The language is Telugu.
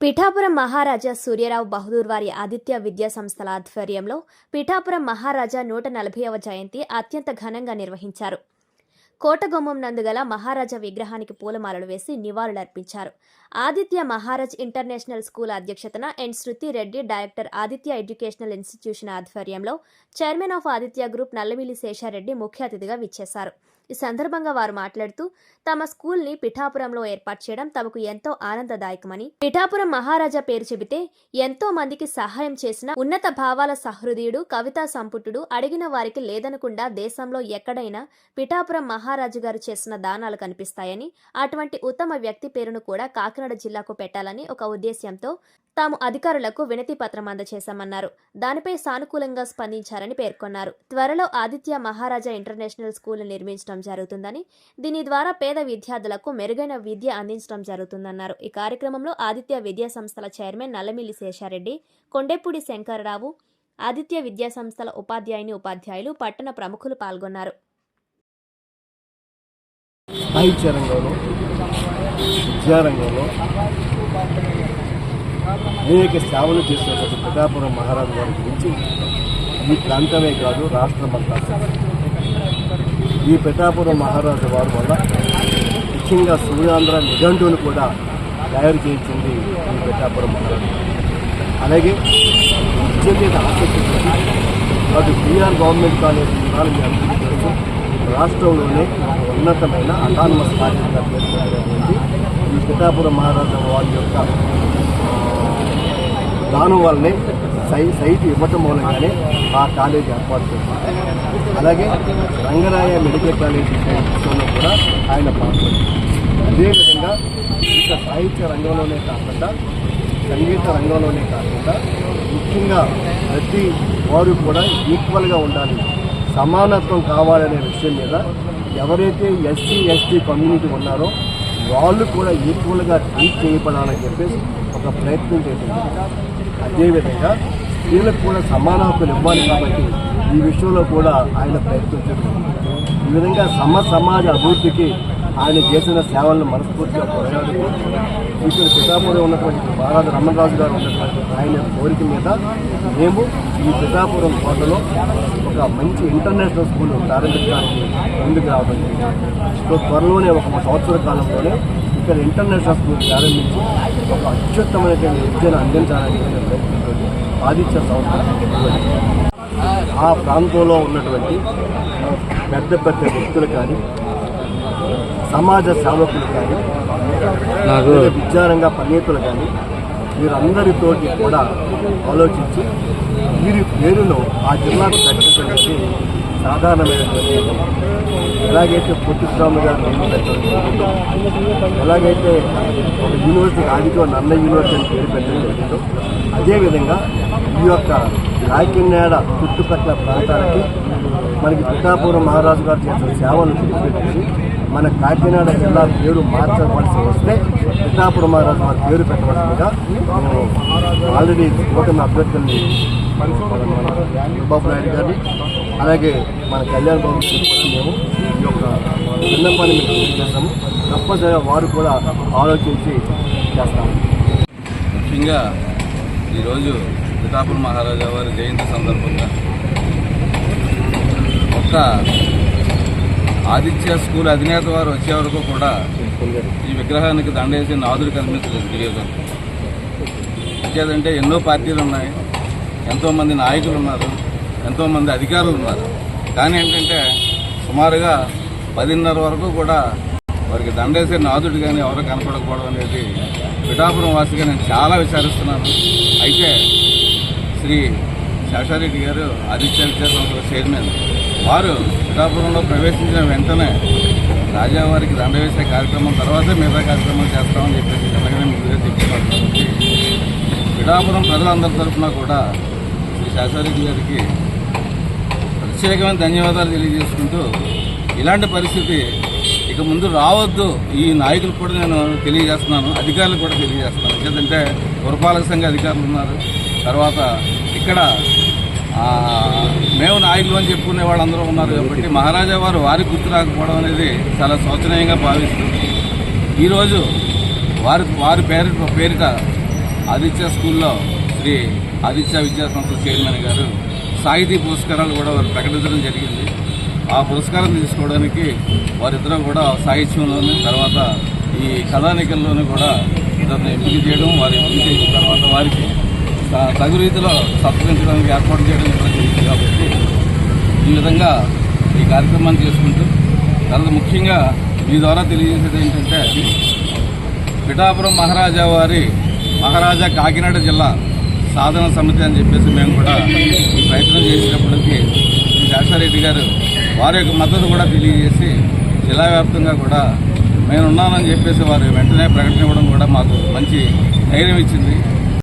పిఠాపురం మహారాజా సూర్యరావు బహదూర్ వారి ఆదిత్య విద్యా సంస్థల ఆధ్వర్యంలో పిఠాపురం మహారాజా నూట నలభైవ జయంతి అత్యంత ఘనంగా నిర్వహించారు. కోటగుమ్మం నందుగల మహారాజా విగ్రహానికి పూలమాలలు వేసి నివాళులర్పించారు. ఆదిత్య మహారాజ్ ఇంటర్నేషనల్ స్కూల్ అధ్యక్షతన N. Shruti Reddy director Aditya educational institution ఆధ్వర్యంలో chairman of Aditya group Nallamilli Seshareddy ముఖ్య అతిథిగా విచ్చేశారు. ఈ సందర్భంగా వారు మాట్లాడుతూ తమ స్కూల్ని పిఠాపురంలో ఏర్పాటు చేయడం తమకు ఎంతో ఆనందదాయకమని. పిఠాపురం మహారాజా పేరు చెబితే ఎంతో మందికి సహాయం చేసిన ఉన్నత భావాల సహృదయుడు కవితా సంపుటుడు అడిగిన వారికి లేదనకుండా దేశంలో ఎక్కడైనా పిఠాపురం మహారాజు గారు చేసిన దానాలు కనిపిస్తాయని అటువంటి ఉత్తమ వ్యక్తి పేరును కూడా కాకినాడ జిల్లాకు పెట్టాలని ఒక ఉద్దేశ్యంతో తాము అధికారులకు వినతి పత్రం అందజేశామన్నారు. దానిపై సానుకూలంగా స్పందించారని పేర్కొన్నారు. త్వరలో ఆదిత్య మహారాజా ఇంటర్నేషనల్ స్కూల్ నిర్మించడం జరుగుతుందని దీని ద్వారా పేద విద్యార్థులకు మెరుగైన విద్య అందించడం జరుగుతుందన్నారు. ఈ కార్యక్రమంలో ఆదిత్య విద్యా సంస్థల చైర్మన్ నల్లమిల్లి శేషారెడ్డి కొండెపూడి శంకరరావు ఆదిత్య విద్యా సంస్థల ఉపాధ్యాయుని ఉపాధ్యాయులు పట్టణ ప్రముఖులు పాల్గొన్నారు. సాహిత్య రంగంలో విద్యారంగంలో అనేక సేవలు చేసినటువంటి ప్రతాపురం మహారాజు గారి గురించి ఈ ప్రాంతమే కాదు రాష్ట్రమంతా తెలుసు. ఈ ప్రతాపురం మహారాజు వారి వల్ల ముఖ్యంగా సూర్యాంధ్ర నిఘంటువును కూడా తయారు చేయించింది ఈ ప్రతాపురం మహారాజు అలాగే విద్య మీద ఆసక్తి అటు బీఆర్ గవర్నమెంట్ కాలేజ్ ఇవాళ మీ అందరికీ తెలుసు రాష్ట్రంలోనే ఉన్నతమైన అటానమస్ కాలేజీగా పేర్కొన్నటువంటి ఈ పిఠాపురం మహారాజా వారి యొక్క దానం వల్లనే సై సైట్ ఇవ్వటం మూలంగానే ఆ కాలేజీ ఏర్పాటు చేశారు. అలాగే రంగరాయ మెడికల్ కాలేజీ విషయంలో కూడా ఆయన పాల్గొన్నారు. అదేవిధంగా ఇక సాహిత్య రంగంలోనే కాకుండా సంగీత రంగంలోనే కాకుండా ముఖ్యంగా ప్రతి వారు కూడా ఈక్వల్గా ఉండాలి. సమానత్వం కావాలనే విషయం మీద ఎవరైతే ఎస్సీ ఎస్టీ కమ్యూనిటీ ఉన్నారో వాళ్ళు కూడా ఈక్వల్గా ట్రీట్ చేయబడాలని చెప్పేసి ఒక ప్రయత్నం చేసింది అదేవిధంగా స్త్రీలకు కూడా సమాన హక్కులు ఇవ్వాలి కాబట్టి ఈ విషయంలో కూడా ఆయన ప్రయత్నించారు. ఈ విధంగా సమ సమాజ అభివృద్ధికి ఆయన చేసిన సేవలను మనస్ఫూర్తిగా కొనసాగుతూ ఇక్కడ పిఠాపురం ఉన్నటువంటి మహారాజు రమణరాజు గారు ఉన్నటువంటి ఆయన కోరిక మీద మేము ఈ పిఠాపురం కోటలో ఒక మంచి ఇంటర్నేషనల్ స్కూల్ ప్రారంభించడానికి ముందుకు రావడం జరిగింది. సో త్వరలోనే ఒక సంవత్సర కాలంలోనే ఇక్కడ ఇంటర్నేషనల్ స్కూల్ ప్రారంభించి ఒక అత్యుత్తమైనటువంటి విద్యను అందించాలని ఆదిత్య సంస్థ. ఆ ప్రాంతంలో ఉన్నటువంటి పెద్ద పెద్ద వ్యక్తులు కానీ సమాజ సేవకులు కానీ విద్యారంగ పండితులు కానీ వీరందరితోటి కూడా ఆలోచించి వీరి పేరును ఆ జిల్లాకు ప్రకటించడానికి సాధారణమైనటువంటి ఎలాగైతే పొట్టిస్వామి గారు పేరు ఎలాగైతే ఒక యూనివర్సిటీ ఆదితో నన్న యూనివర్సిటీ అని పేరు పెట్టడం జరిగిందో అదేవిధంగా ఈ యొక్క కాకినాడ చుట్టుపక్కల ప్రాంతాలకి మనకి పిఠాపురం మహారాజు గారు చేసిన సేవలు గుర్తుపెట్టుకుని మన కాకినాడ జిల్లా పేరు మార్చవలసి వస్తే పిఠాపురం మహారాజు గారి పేరు పెట్టవలసిందిగా మేము ఆల్రెడీ కూటమి అభ్యర్థుల్ని చంద్రబాబు నాయుడు గారిని అలాగే మన కళ్యాణ్ బాబు మేము ఈ యొక్క విన్నపాన్ని మేము తెలియజేస్తాము తప్పనిసరిగా వారు కూడా ఆలోచించి చేస్తాము ముఖ్యంగా ఈరోజు పిఠాపురం మహారాజా వారి జయంతి సందర్భంగా ఒక్క ఆదిత్య స్కూల్ అధినేత వారు వచ్చే వరకు కూడా ఈ విగ్రహానికి దండేసి నాదుడు కనిపించలేదు నియోజకవర్గం ఇంకేదంటే ఎన్నో పార్టీలు ఉన్నాయి. ఎంతోమంది నాయకులు ఉన్నారు. ఎంతోమంది అధికారులు ఉన్నారు. కానీ ఏంటంటే సుమారుగా పదిన్నర వరకు కూడా వారికి దండేసే నాదుడు కానీ ఎవరు కనపడకపోవడం అనేది పిఠాపురం వాసిగా నేను చాలా విచారిస్తున్నాను. అయితే శ్రీ శేషారెడ్డి గారు ఆదిత్య విద్యా సంస్థల చైర్మన్ వారు పిఠాపురంలో ప్రవేశించిన వెంటనే రాజావారికి దండ వేసే కార్యక్రమం తర్వాత మిగతా కార్యక్రమం చేస్తామని చెప్పేసి అలాగనే ముందుగా చెప్తున్నారు కాబట్టి పిఠాపురం ప్రజలందరి తరఫున కూడా శ్రీ శేషారెడ్డి గారికి ప్రత్యేకమైన ధన్యవాదాలు తెలియజేసుకుంటూ ఇలాంటి పరిస్థితి ఇక ముందు రావద్దు. ఈ నాయకులు కూడా నేను తెలియజేస్తున్నాను అధికారులు కూడా తెలియజేస్తున్నాను. ఎందుకంటే పురపాలక సంఘ అధికారులు ఉన్నారు. తర్వాత ఇక్కడ మేము నాయకులు అని చెప్పుకునే వాళ్ళందరూ ఉన్నారు కాబట్టి మహారాజా వారు వారి గుర్తు రాకపోవడం అనేది చాలా శోచనీయంగా భావిస్తుంది. ఈరోజు వారి వారి పేరు పేరిట ఆదిత్య స్కూల్లో శ్రీ ఆదిత్య విద్యాసంస్థ చైర్మన్ గారు సాహితీ పురస్కారాలు కూడా వారు ప్రకటించడం జరిగింది. ఆ పురస్కారం తీసుకోవడానికి వారిద్దరూ కూడా సాహిత్యంలోని తర్వాత ఈ కథానికల్లోనూ కూడా ఇతన్ని ఎంపిక చేయడం వారి ఎంపిక చేసిన తర్వాత వారికి తగు రీతిలో సత్కరించడానికి ఏర్పాటు చేయడం కూడా జరిగింది కాబట్టి ఈ విధంగా ఈ కార్యక్రమాన్ని చేసుకుంటూ తర్వాత ముఖ్యంగా మీ ద్వారా తెలియజేసేది ఏంటంటే పిఠాపురం మహారాజా వారి మహారాజా కాకినాడ జిల్లా సాధన సమితి అని చెప్పేసి మేము కూడా ఈ ప్రయత్నం చేసినప్పటికీ శ్రీ గారు వారి యొక్క మద్దతు కూడా తెలియజేసి జిల్లా వ్యాప్తంగా కూడా నేను ఉన్నానని చెప్పేసి వారు వెంటనే ప్రకటన ఇవ్వడం కూడా మాకు మంచి ధైర్యం ఇచ్చింది.